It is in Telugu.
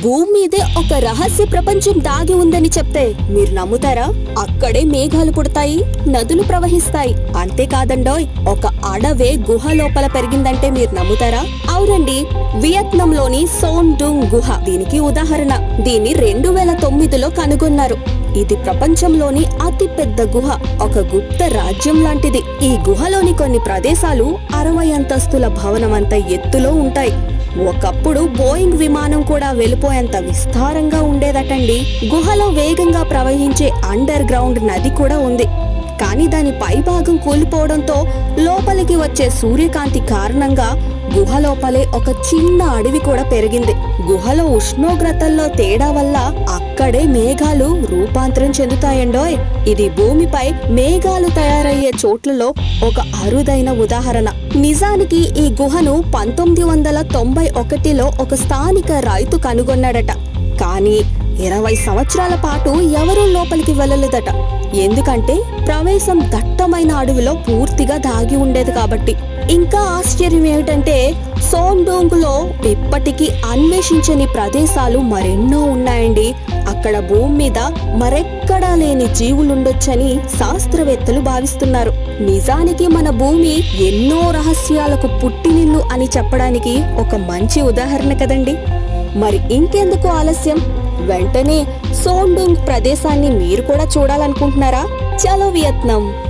భూమి మీదే ఒక రహస్య ప్రపంచం దాగి ఉందని చెప్తే మీరు నమ్ముతారా? అక్కడే మేఘాలు పుడతాయి నదులు ప్రవహిస్తాయి. అంతేకాదండోయ్ ఒక అడవే గుహ లోపల పెరిగిందంటే మీరు నమ్ముతారా? అవునండి వియత్నంలోని సోన్ డుంగ్ గుహ. దీనికి ఉదాహరణ దీన్ని రెండు వేల తొమ్మిదిలో కనుగొన్నారు. ఇది ప్రపంచంలోని అతి పెద్ద గుహ ఒక గుప్త రాజ్యం లాంటిది. ఈ గుహలోని కొన్ని ప్రదేశాలు అరవై అంతస్తుల భవనం అంత ఎత్తులో ఉంటాయి. ఒకప్పుడు బోయింగ్ విమానం కూడా వెళ్ళిపోయేంత విస్తారంగా ఉండేదటండి. గుహలో వేగంగా ప్రవహించే అండర్ గ్రౌండ్ నది కూడా ఉంది. కానీ దాని పైభాగం కూలిపోవడంతో లోపలికి వచ్చే సూర్యకాంతి కారణంగా గుహ లోపలే ఒక చిన్న అడవి కూడా పెరిగింది. గుహలో ఉష్ణోగ్రతల్లో తేడా వల్ల అక్కడే మేఘాలు రూపాంతరం చెందుతాయండోయ్. ఇది భూమిపై మేఘాలు తయారయ్యే చోట్లలో ఒక అరుదైన ఉదాహరణ. నిజానికి ఈ గుహను పంతొమ్మిది వందల తొంభై ఒకటిలో ఒక స్థానిక రైతు కనుగొన్నాడట. కానీ ఇరవై సంవత్సరాల పాటు ఎవరూ లోపలికి వెళ్ళలేదట. ఎందుకంటే ప్రవేశం దట్టమైన అడవిలో పూర్తిగా దాగి ఉండేది కాబట్టి. ఇంకా ఆశ్చర్యం ఏమిటంటే సోండోంగులో ఇప్పటికీ అన్వేషించని ప్రదేశాలు మరెన్నో ఉన్నాయండి. అక్కడ భూమి మీద మరెక్కడా లేని జీవులుండొచ్చని శాస్త్రవేత్తలు భావిస్తున్నారు. నిజానికి మన భూమి ఎన్నో రహస్యాలకు పుట్టినిల్లు అని చెప్పడానికి ఒక మంచి ఉదాహరణ కదండి. మరి ఇంకెందుకు ఆలస్యం? వెంటనే సోండుంగ్ ప్రదేశాన్ని మీరు కూడా చూడాలనుకుంటున్నారా? చలో వియత్నాం.